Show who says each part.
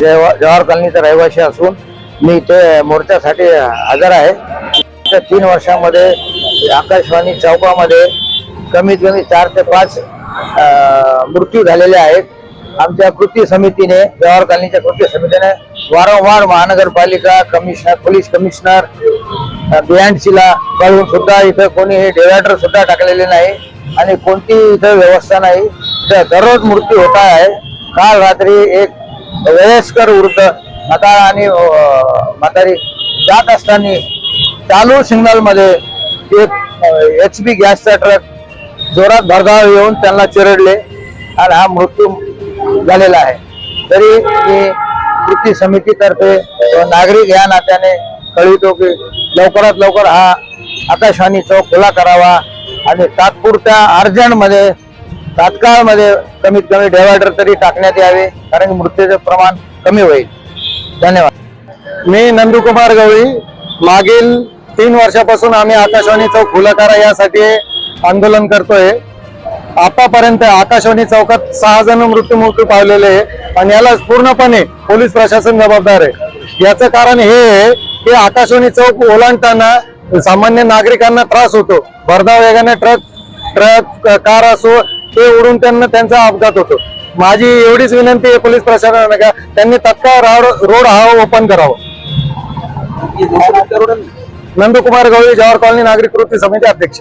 Speaker 1: जवाहर कॉलनीचा रहिवासी असून मी इथे मोर्चासाठी हजर आहे. त्या तीन वर्षामध्ये आकाशवाणी चौकामध्ये कमीत कमी चार ते पाच मृत्यू झालेले आहेत. आमच्या कृती समितीने जवाहर कॉलनीच्या कृती समितीने वारंवार महानगरपालिका कमिशनर पोलीस कमिशनर बीएनसीला कळून सुद्धा इथं कोणी हे डिव्हायडर सुद्धा टाकलेले नाही आणि कोणती इथं व्यवस्था नाही. तर दररोज मृत्यू होत आहे. काल रात्री एक वयस्कर वृद्ध म्हातारा आणि म्हातारी जात असताना चालू सिग्नलमध्ये एक एच पी गॅसचा ट्रक जोरात भरधाव येऊन त्यांना चिरडले आणि हा मृत्यू झालेला आहे. तरी मी कृती समितीतर्फे नागरिक या नात्याने कळवितो की लवकरात लवकर हा आकाशवाणी चौक खुला करावा आणि तात्पुरत्या अर्जंटमध्ये मध्ये तात्काळमध्ये कमीत कमी डिवायडर तरी टाकण्यात यावे कारण मृत्यूचे प्रमाण कमी होईल. धन्यवाद.
Speaker 2: मी नंदुकुमार गवळी. मागील तीन वर्षापासून आम्ही आकाशवाणी चौक खुलाकारा यासाठी आंदोलन करतोय. आतापर्यंत आकाशवाणी चौकात सहा जण मृत्यू मृत्यू पावलेले आहे आणि याला पूर्णपणे पोलीस प्रशासन जबाबदार आहे. याचं कारण हे आहे की आकाशवाणी चौक ओलांडताना सामान्य नागरिकांना त्रास होतो. भरधाव वेगाने ट्रक ट्रक कार असो ते उडून त्यांना त्यांचा अपघात होतो. माझी एवढीच विनंती आहे पोलीस प्रशासनाला का त्यांनी तत्काळ रोड हा ओपन करावा. नंदकुमार गवळी जवाहर कॉलनी नागरिक कृती समिती अध्यक्ष.